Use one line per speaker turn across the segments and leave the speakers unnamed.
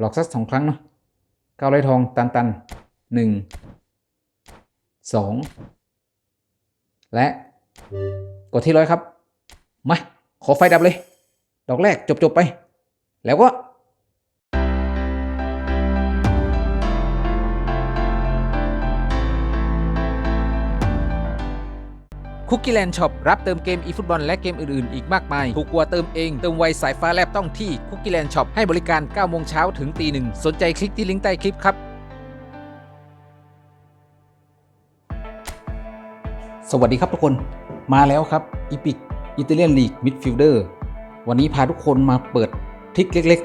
หลอกสักสองครั้งเนาะเก้าร้อยทองตันตันหนึ่งสองและกดที่ร้อยครับ มา ขอไฟดับเลย ดอกแรกจบจบไป แล้วก็ คุกกี้แลนด์ช็อปรับเติมเกมอีฟุตบอลและเกมอื่นๆ อีกมากมาย ถูกกว่าเติมเอง เติมไวสายฟ้าแลบต้องที่คุกกี้แลนด์ช็อปให้บริการ9โมงเช้าถึงตีหนึ่งสนใจคลิกที่ลิงก์ใต้คลิปครับ สวัสดีครับทุกคนมาแล้วครับอีพิกอิตาเลียนลีกมิดฟิลเดอร์วันนี้พาทุกคนมาเปิดทริกเล็ก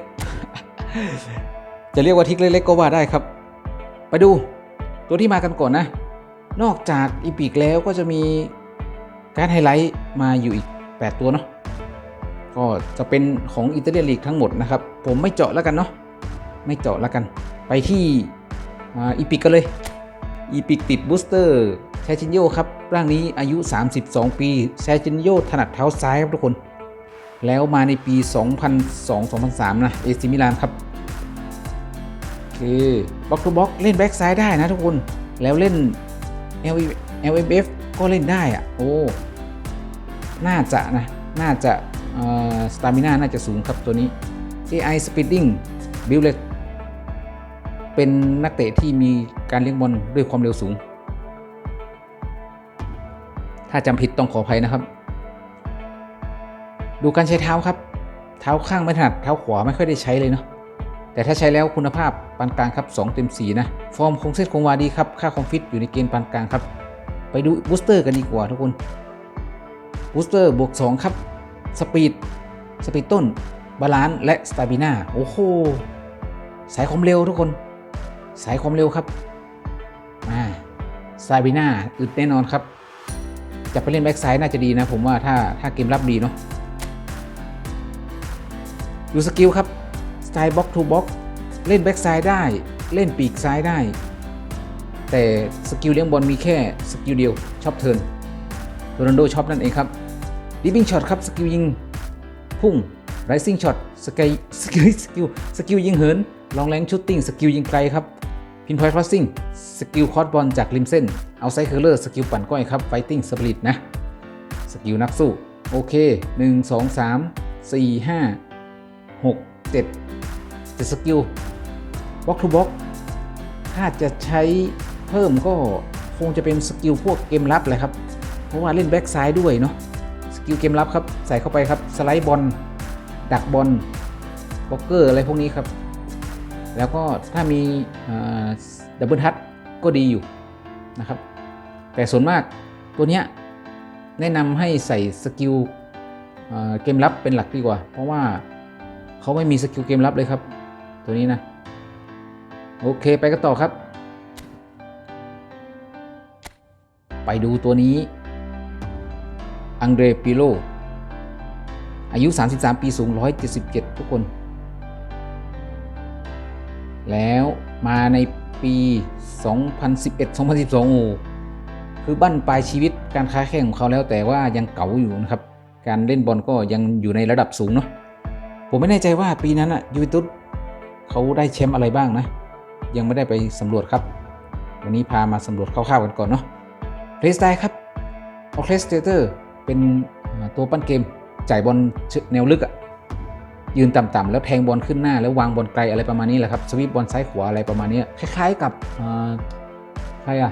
ๆ จะเรียกว่าทริกเล็กๆ ก็ว่าได้ครับ ไปดูตัวที่มากันก่อนนะ นอกจากอีพิกแล้วก็จะมี การดไฮไลท์มาอยู่อีก 8 ตัวเนาะก็จะเป็นของอิตาเลียนลีกทั้งหมดนะครับ ผมไม่เจาะแล้วกันเนาะไม่เจาะแล้วกัน ไปที่อีพิกกันเลยอีพิกติดบูสเตอร์แชชินโยครับร่างนี้อายุ 32 ปีแชชินโยถนัดเท้าซ้ายครับทุกคน แล้วมาในปี 2002-2003 นะเอซิมิลานครับโอเคบล็อกทูบล็อกเล่นแบ็กซ้ายได้นะทุกคน แล้วเล่น L LMF ก็เล่นได้อะโอ้ น่าจะนะ น่าจะสตามิน่าน่าจะสูงครับตัวนี้ AI Speeding b u i l d เป็นนักเตะที่มีการเลี้ยงบอลด้วยความเร็วสูง ถ้าจำผิดต้องขออภัยนะครับ ดูการใช้เท้าครับ เท้าข้างไม่ถนัด เท้าขวาไม่ค่อยได้ใช้เลยเนาะ แต่ถ้าใช้แล้วคุณภาพปานกลางครับ 2 เต็ม 4 นะ ฟอร์มคงเส้นคงวาดีครับ ค่าคอมฟิตอยู่ในเกณฑ์ปานกลางครับ ไปดูบูสเตอร์กันดีกว่าทุกคนบูสเตอร์บวก 2 ครับ สปีด สปีดต้น บาลานซ์ และสตาบิน่าโอ้โห สายความเร็วทุกคน สายความเร็วครับ อ่าสตาบิน่าอึดแน่นอนครับ จะไปเล่นแบ็กไซด์น่าจะดีนะ ผมว่าถ้าถ้าเกมรับดีเนาะ ดูสกิลครับ สไตล์บ็อกทูบ็อก เล่นแบ็กไซด์ได้ เล่นปีกซ้ายได้ แต่สกิลเลี้ยงบอลมีแค่สกิลเดียวชอบเทิร์นโรนัลโดชอบนั่นเองครับดิบิงช็อตครับสกิลยิงพุ่งไรซิ่งช็อตสกิลสกิลสกิลสกิลยิงเหินลองแรงชุตติ้งสกิลยิงไกลครับพินพอยครอสซิ่งสกิลคอร์สบอลจากริมเส้นเอาไซเคอร์เลอร์สกิลปั่นก้อยครับไฟติ้งสปริตนะสกิลนักสู้โอเค 1 2 3 4 5 6 7เจ็ดสกิลบล็อกทูบล็อกถ้าจะใช้ พิ่มก็คงจะเป็นสกิลพวกเกมรับแหละครับ เพราะว่าเล่นแบ็กซ้ายด้วยเนาะ สกิลเกมรับครับ ใส่เข้าไปครับ สไลด์บอล ดักบอลบล็อกเกอร์อะไรพวกนี้ครับ แล้วก็ถ้ามีดับเบิลทัชก็ดีอยู่นะครับ แต่ส่วนมากตัวเนี้ยแนะนำให้ใส่สกิลเอ่อเกมรับเป็นหลักดีกว่า เพราะว่าเขาไม่มีสกิลเกมรับเลยครับ ตัวนี้นะ โอเคไปกันต่อครับ ไปดูตัวนี้อังเดรปิโล อายุ 33 ปีสูง 177 ทุกคน แล้วมาในปี 2011-2012 โอ้คือบั้นปลายชีวิตการค้าแข่งของเขาแล้วแต่ว่ายังเก๋าอยู่นะครับ การเล่นบอลก็ยังอยู่ในระดับสูงเนาะผมไม่แน่ใจว่าปีนั้นอะยูเวนตุสเขาได้แชมป์อะไรบ้างนะ ยังไม่ได้ไปสำรวจครับ วันนี้พามาสำรวจคร่าวๆกันก่อนเนาะ เพลสไตล์ครับออเคสเตเตอร์เป็นตัวปั้นเกม จ่ายบอลแนวลึกอะยืนต่ำๆแล้วแทงบอลขึ้นหน้า แล้ววางบอลไกลอะไรประมาณนี้แหละครับสวิปบอลซ้ายขวาอะไรประมาณนี้คล้ายๆกับใครอะ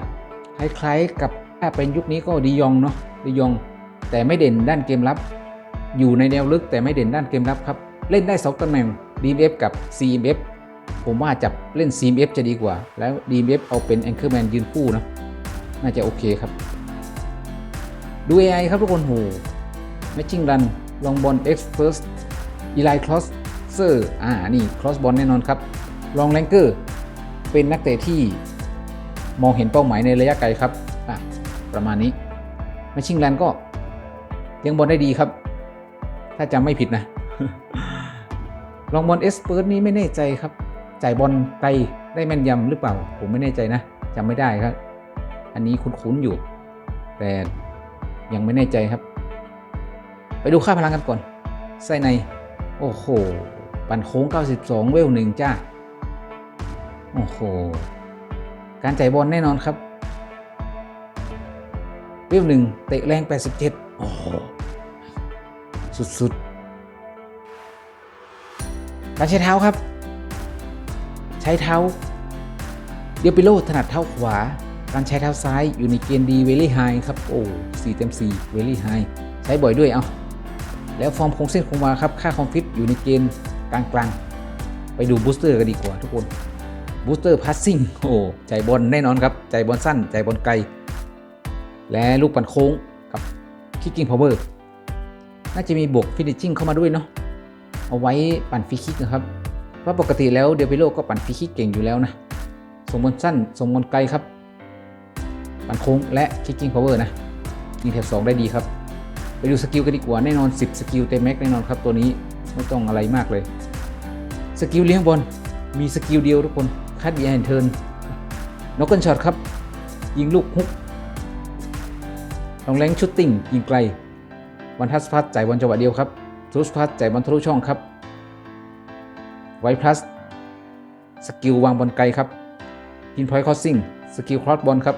คล้ายๆกับถ้าเป็นยุคนี้ก็ดียองเนาะดียอง แต่ไม่เด่นด้านเกมรับ อยู่ในแนวลึกแต่ไม่เด่นด้านเกมรับครับ เล่นได้สองตำแหน่ง DMF กับ CMF ผมว่าจับเล่น CMF จะดีกว่า แล้ว DMF เอาเป็น Anchorman ยืนคู่นะ น่าจะโอเคครับ ดู AI ครับทุกคนโห Matching Run ลองบอล X First Eli Crosser อ่า นี่ Cross Ball แน่นอนครับลอง Ranker เป็นนักเตะที่มองเห็นเป้าหมายในระยะไกลครับอะประมาณนี้ Matching Run ก็เลี้ยงบอลได้ดีครับ ถ้าจำไม่ผิดนะลองบอลเอสเปิร์นี้ไม่แน่ใจครับจ่ายบอลไกลได้แม่นยำหรือเปล่า ผมไม่แน่ใจนะจำไม่ได้ครับ อันนี้คุ้นๆอยู่ แต่ยังไม่แน่ใจครับ ไปดูค่าพลังกันก่อน ไส้ใน โอ้โห ปั่นโค้ง 92 เวลหนึ่งจ้า โอ้โห การจ่ายบอลแน่นอนครับ เวลหนึ่งเตะแรง 87 โอ้โห สุดๆ การใช้เท้าครับ ใช้เท้าเดียปิโลถนัดเท้าขวา การใช้เท้าซ้ายอยู่ในเกณฑ์ดีเวลี่ไฮครับ โอ้4เต็ม4เวลี่ไฮใช้บ่อยด้วยเอาแล้วฟอร์มโครงเส้นคงวาครับ ค่าคอมฟิตอยู่ในเกณฑ์กลางๆ ไปดูบูสเตอร์กันดีกว่าทุกคนบูสเตอร์พัสซิ่งโอ้ใจบอลแน่นอนครับ ใจบอลสั้น ใจบอลไกล และลูกปั่นโค้งกับคิกกิ้งพาวเวอร์น่าจะมีบวกฟินิชชิ่งเข้ามาด้วยเนาะเอาไว้ปั่นฟรีคิกนะครับเพราะปกติแล้วเดวิโลก็ปั่นฟรีคิกเก่งอยู่แล้วนะส่งบอลสั้นส่งบอลไกลครับ ปันโค้งและคิกกิ้งพาวเวอร์นะยิงแถบ2ได้ดีครับ ไปดูสกิลกันดีกว่าแน่นอน 10 สกิลเต็มแม็กแน่นอนครับตัวนี้ไม่ต้องอะไรมากเลย สกิลเลี้ยงบอลมีสกิลเดียวทุกคนคัดบีแอนเทิร์นนกกันช็อตครับ ยิงลูกฮุกลองแรงชุดติ้งยิงไกลวันทัสพัสจ่ายบอลจังหวะเดียวครับทรุสพัสจ่ายบอลทะลุช่องครับไวพลัสสกิลวางบอลไกลครับพินพอยต์คอสซิ่งสกิลครอสบอลครับ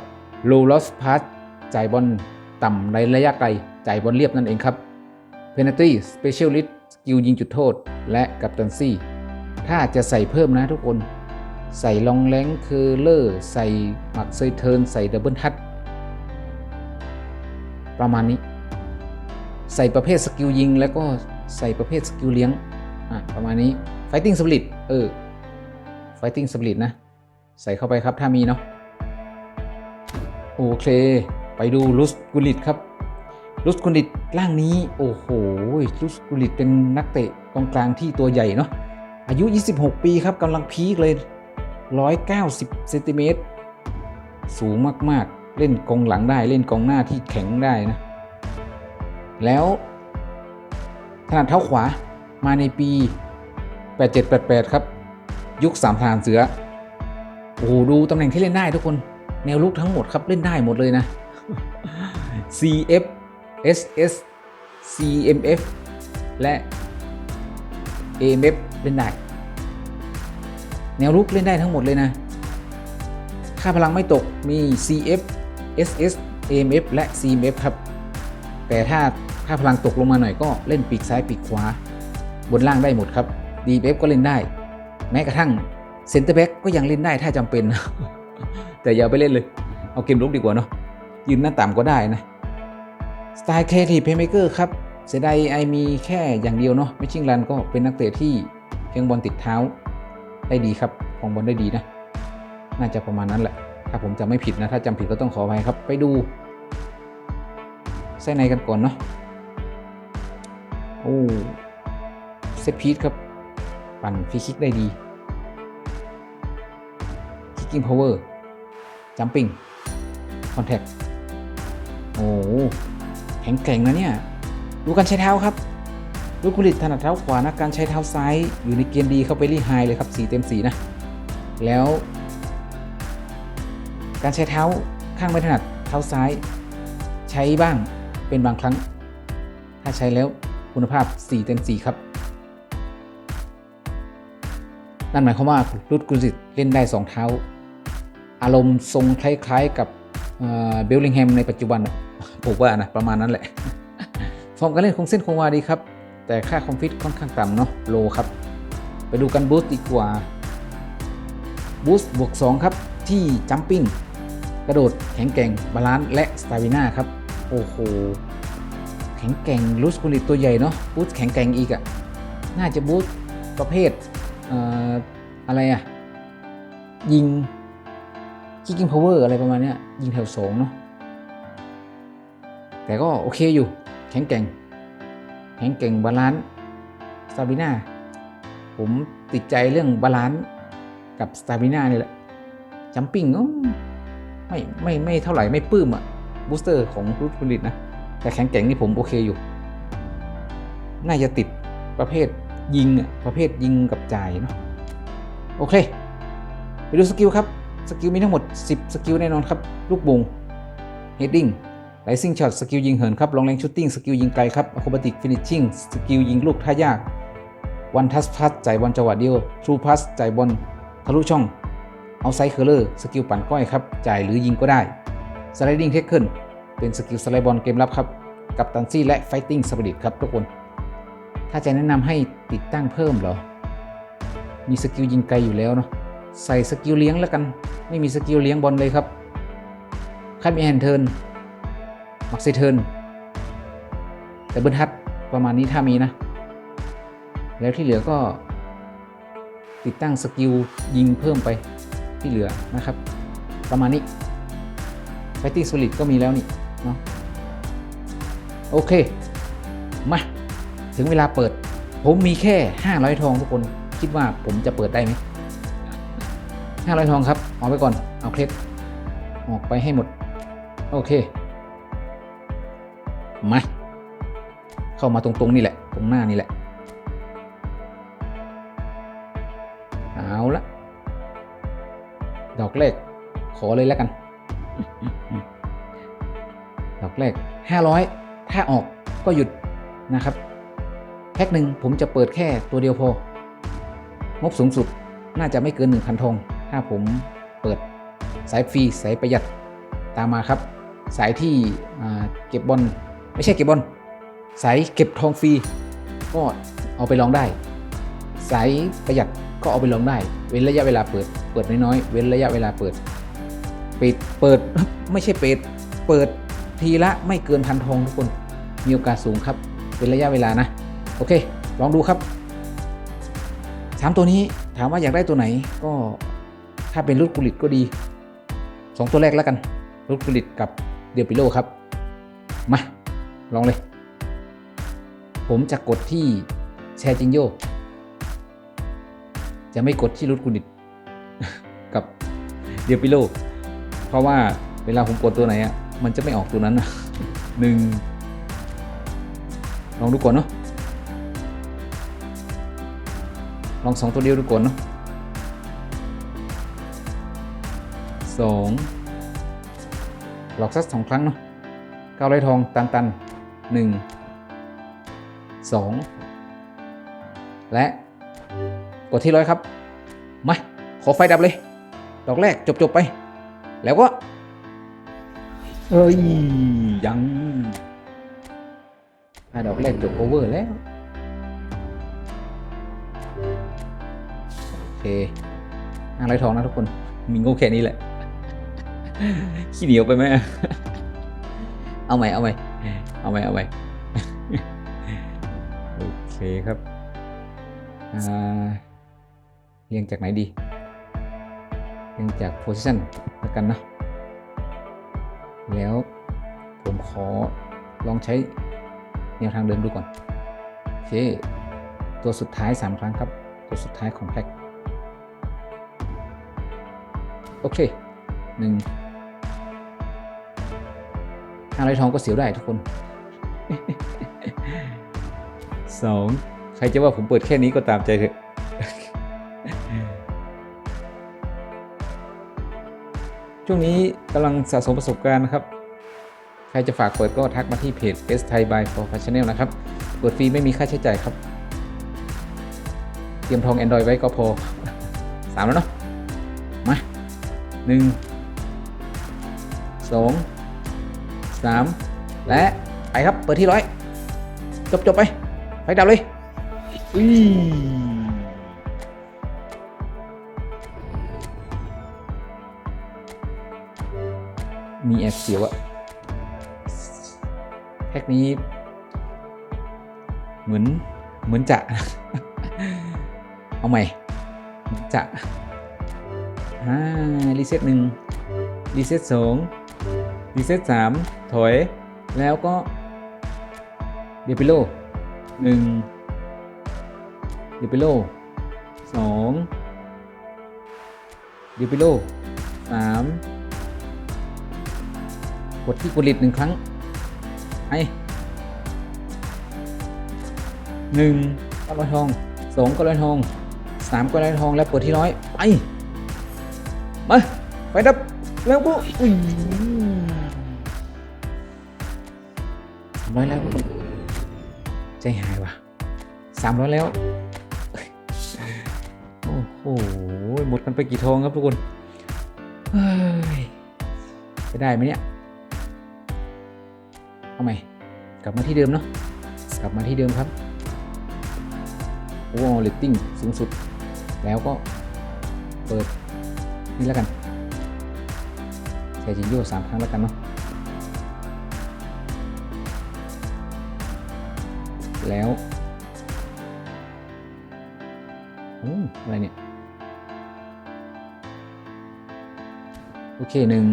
ลลอสพาสจ่ายบอลต่ำในระยะไกลจ่ายบอลเรียบนั่นเองครับเพนัลตี้สเปเชียลลิสต์สกิลยิงจุดโทษ และกัปตันซี่ ถ้าจะใส่เพิ่มนะทุกคน ใส่ลองแรงเคอเลอร์ใส่หมักเซยเทิร์นใส่ดับเบิลทัชประมาณนี้ ใส่ประเภทสกิลยิง แล้วก็ใส่ประเภทสกิลเลี้ยงอะประมาณนี้ Fighting Spirit เออ Fighting Spirit นะ ใส่เข้าไปครับถ้ามีเนาะ โอเคไปดูลุสกุลิตครับลุสกุลิตร่างนี้โอ้โหลุสกุลิตเป็นนักเตะตรงกลางที่ตัวใหญ่เนาะอายุ 26 ปีครับกำลังพีคเลย 190เซนติเมตรสูงมากๆ เล่นกองหลังได้เล่นกองหน้าที่แข็งได้นะ แล้วถนัดเท้าขวามาในปี 8788 ครับ ยุคสามทารเสือ โอ้โห ดูตำแหน่งที่เล่นได้ทุกคน แนวลุกทั้งหมดครับเล่นได้หมดเลยนะ CF SS CMF และ AMF เล่นได้ แนวลุกเล่นได้ทั้งหมดเลยนะ ค่าพลังไม่ตกมี CF SS AMF และ CMF ครับ แต่ถ้าค่าพลังตกลงมาหน่อยก็เล่นปีกซ้ายปีกขวา บนล่างได้หมดครับ DF ก็เล่นได้ แม้กระทั่งเซนเตอร์แบ็กก็ยังเล่นได้ถ้าจำเป็น แต่อย่าไปเล่นเลย เอาเกมลุกดีกว่าเนาะยืนหน้าต่ำก็ได้นะสไตล์เคทีเพย์เมเกอร์ครับเสียดายไอมีแค่อย่างเดียวเนาะไม่ชิงรันก็เป็นนักเตะที่เพียงบอลติดเท้าได้ดีครับของบอลได้ดีนะ น่าจะประมาณนั้นแหละ ถ้าผมจำไม่ผิดนะ ถ้าจำผิดก็ต้องขออภัยครับ ไปดูไส้ในกันก่อนเนาะโอ้เซตพีทครับ ปั่นฟรีคิกได้ดี Kicking Power Jumping Contact โอ้แข็งแกร่งนะเนี่ย ดูการใช้เท้าครับลูกคุลิตถนัดเท้าขวานะการใช้เท้าซ้าย อยู่ในเกณฑ์ดีเข้าไปรีไฮเลยครับ4เต็ม4นะ แล้ว การใช้เท้าข้างไม่ถนัดเท้าซ้าย ใช้บ้างเป็นบางครั้ง ถ้าใช้แล้วคุณภาพ 4 เต็ม 4 ครับนั่นหมายความว่ารุดกุลิตเล่นได้ 2 เท้า อารมณ์ทรงคล้ายๆกับเบลลิงแฮมในปัจจุบันผมว่านะประมาณนั้นแหละ ฟอร์มการเล่นคงเส้นคงวาดีครับ แต่ค่าคอมฟิตค่อนข้างต่ำเนาะโลครับ ไปดูกันบูสต์ดีกว่าบูสต์บวก 2 ครับ ที่จัมปิ้งกระโดดแข็งแกร่งบาลานซ์และสตามิน่าครับ โอ้โห แข็งแกร่งลูสกุลิตตัวใหญ่เนาะบูสต์แข็งแกร่งอีกอะ่ะ น่าจะบูสต์ประเภทเอออะไรอะ่ะ ยิง kicking power อร์อะไรประมาณนี้ยิงแถวสองเนาะแต่ก็โอเคอยู่ แข็งแกร่ง แข็งแกร่งบาลานซ์สตาบิน่าผมติดใจเรื่องบาลานซ์กับสตาบิน่านี่แหละจัมปิ้งไม่ไม่ไม่เท่าไหร่ไม่ปลื้มอะบูสเตอร์ของรูทผลิตนะ แต่แข็งแกร่งนี่ผมโอเคอยู่ น่าจะติดประเภทยิงอะประเภทยิงกับจ่ายเนาะโอเค ไปดูสกิลครับ สกิลมีทั้งหมด 10 สกิลแน่นอนครับ ลูกบง heading rising shot สกิลยิงเหินครับลองแรงชูตติ้งสกิลยิงไกลครับ acrobatic finishing สกิลยิงลูกท่ายาก one touch pass จ่ายบอลจังหวะเดียว true pass จ่ายบอลทะลุช่องเอาไซเคอร์เลอร์สกิลปั่นก้อยครับจ่ายหรือยิงก็ได้ Sliding Tackle เป็นสกิลสไลด์บอลเกมรับครับกับตันซี่และ Fighting Spirit ครับทุกคน ถ้าจะแนะนำให้ติดตั้งเพิ่มเหรอ มีสกิลยิงไกลอยู่แล้วเนาะใส่สกิลเลี้ยงแล้วกัน ไม่มีสกิลเลี้ยงบอลเลยครับแคัดมีแฮนเทิร์นมักซิเทิร์นแต่เบิร์ทัดประมาณนี้ถ้ามีนะ แล้วที่เหลือก็ติดตั้งสกิลยิงเพิ่มไปที่เหลือนะครับ ประมาณนี้ Fighting Spirit ก็มีแล้วนี่เนาะโอเค มา ถึงเวลาเปิด ผมมีแค่ 500 ทองทุกคน คิดว่าผมจะเปิดได้ไหม 500ทองครับเอาไปก่อนเอาเคล็ดออกไปให้หมด โอเค มา เข้ามาตรงๆนี่แหละ ตรงหน้านี่แหละ เอาละ ดอกแรก ขอเลยแล้วกัน ดอกแรก500ถ้าออกก็หยุดนะครับ แพ็คหนึ่งผมจะเปิดแค่ตัวเดียวพอ งบสูงสุดน่าจะไม่เกิน 1,000ทอง ถ้าผมเปิดสายฟรีสายประหยัดตามมาครับ สายที่เก็บบอลไม่ใช่เก็บบอลสายเก็บทองฟรีก็เอาไปลองได้ สายประหยัดก็เอาไปลองได้ เว้นระยะเวลาเปิด เปิดน้อยๆเว้นระยะเวลาเปิดปิดเปิดไม่ใช่เปิดเปิดทีละไม่เกินพันทองทุกคนมีโอกาสสูงครับเป็นระยะเวลานะ โอเค ลองดูครับสามตัวนี้ถามว่าอยากได้ตัวไหนก็ ถ้าเป็นรุ่นกุลิตก็ดีสองตัวแรกแล้วกันรุ่นกุลิตกับเดียปิโลครับ มา ลองเลย ผมจะกดที่แชร์จิงโย จะไม่กดที่รุ่นกุลิตกับเดียปิโล เพราะว่าเวลาผมกดตัวไหนอะมันจะไม่ออกตัวนั้นนะหนึ่งลองดูก่อนเนาะลองสองตัวเดียวดูก่อนเนาะ สองหลอกสักสองครั้งเนาะเก้าไรทองตันตันหนึ่งสองและกดที่ร้อยครับ มา ขอไฟดับเลย ดอกแรกจบจบไป แล้วก็เอ้ย ยังถ้ดอกแรกจบโอเวอร์แล้ว โอเคห้าร้อยทองนะทุกคน มีงบแค่นี้แหละ ขี้เหนียวไปไหมเอาใหม่เอาใหม่เอาใหม่เอาใหม่โอเคครับเรียงจากไหนดี เรียงจาก position แล้วกันนะแล้วผมขอลองใช้แนวทางเดิมดูก่อน โอเค ตัวสุดท้าย 3 ครั้งครับ ตัวสุดท้ายของแพ็คโอเคหนึ่ง ห้าร้อยทองก็เสียวได้ทุกคนสองใครจะว่าผมเปิดแค่นี้ก็ตามใจเถอะช่วงนี้กำลังสะสมประสบการณ์นะครับ ใครจะฝากเปิดก็ทักมาที่เพจ Best Thai by Professional นะครับ เปิดฟรีไม่มีค่าใช้จ่ายครับ เตรียมทอง Android ไว้ก็พอสามแล้วเนาะ มาหนึ่งสอง สามและไปครับ เปิดที่ร้อยจบจบไป ไปดับเลยอุ้ยมีแอบเสียวอะแพ็กนี้ เหมือนเหมือนจะ เอาใหม่จะอ่ารีเซ็ตหนึ่งรีเซ็ตสอง รีเซ็ตสามถอย แล้วก็เดปิโลหนึ่งเดปิโลสองเดปิโลสามกดที่กดลิดหนึ่งครั้งไอหนึ่งก้อนร้อยทองสองก้อนร้อยทองสามก้อนร้อยทองแล้วกดที่ร้อยไปมาไฟดับแล้วปุ๊อุ้ย ร้อยแล้ว ใจหายว่ะสามร้อยแล้ว โอ้โห หมดกันไปกี่ทองครับทุกคนฮ้ยจะได้ไหมเนี่ย เอาใหม่ กลับมาที่เดิมเนาะ กลับมาที่เดิมครับโอ้เลตติ้งสูงสุด แล้วก็เปิดนี่แล้วกันใช้จินโย่สามครั้งแล้วกันเนาะ แล้วอืมอะไรเนี่ย โอเคหนึ่ง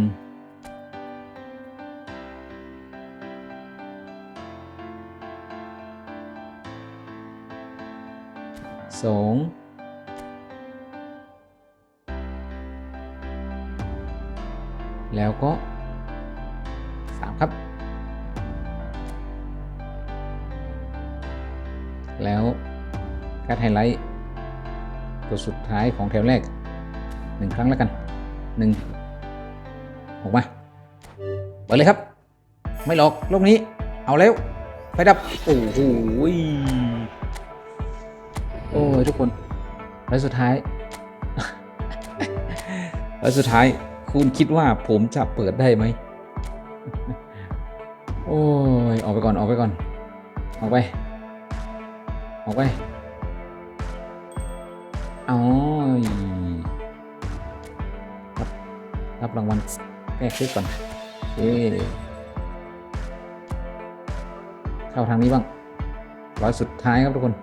สองแล้วก็ แล้วการดไฮไลท์ตัวสุดท้ายของแถวแรกหนึ่งครั้งแล้วกันหนึ่งออกมาเปิดเลยครับ ไม่หลอกโลกนี้ เอาแล้วไฟดับ โอ้โหโอ้ยทุกคนแล้วสุดท้ายแล้วสุดท้ายคุณคิดว่าผมจะเปิดได้ไหม โอ้ย ออกไปก่อน ออกไปก่อน ออกไป ออกไปอ๋อรับรับรางวัลแก้คลิปก่อนเอ๊เข้าทางนี้บ้างร้อยสุดท้ายครับทุกคน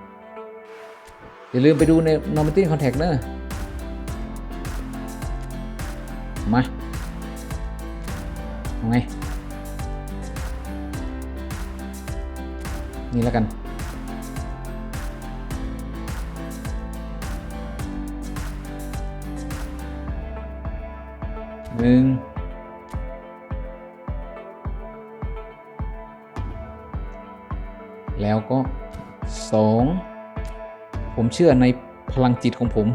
อย่าลืมไปดูใน Normandy Contact เนอะมาเอาไง นี่แล้วกัน หนึ่งแล้วก็สองผมเชื่อในพลังจิตของผม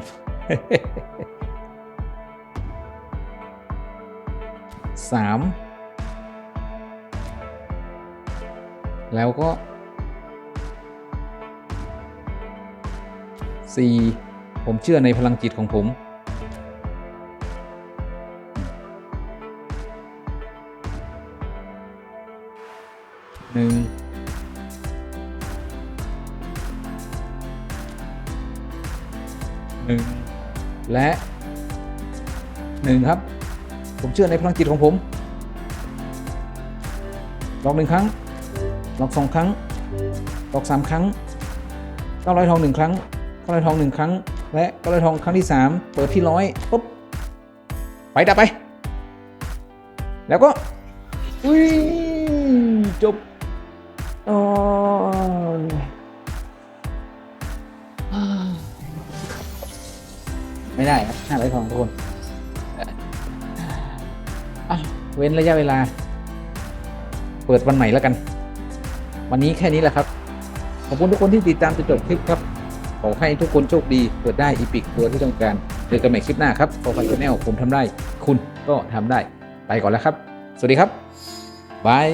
สามแล้วก็สี่ผมเชื่อในพลังจิตของผม หนึ่งหนึ่งและหนึ่งครับ ผมเชื่อในพลังจิตของผม ลองหนึ่งครั้ง ลองสองครั้ง ลองสามครั้งเก้าร้อยทองหนึ่งครั้งเก้าร้อยทองหนึ่งครั้ง และเก้าร้อยทองครั้งที่สามเปิดที่ร้อยปุ๊บ ไปดับไป แล้วก็ อุ้ยจบ โอ้ยไม่ได้ครับห้าร้อยทองทุกคนอะเว้นระยะเวลา เปิดวันใหม่แล้วกัน วันนี้แค่นี้แหละครับ ขอบคุณทุกคนที่ติดตามจนจบคลิปครับ ขอให้ทุกคนโชคดี เปิดได้อีพิกตัวที่ต้องการ เจอกันใหม่คลิปหน้าครับโปรไฟล์ชแนลผมทำได้ คุณก็ทำได้ ไปก่อนแล้วครับ สวัสดีครับบาย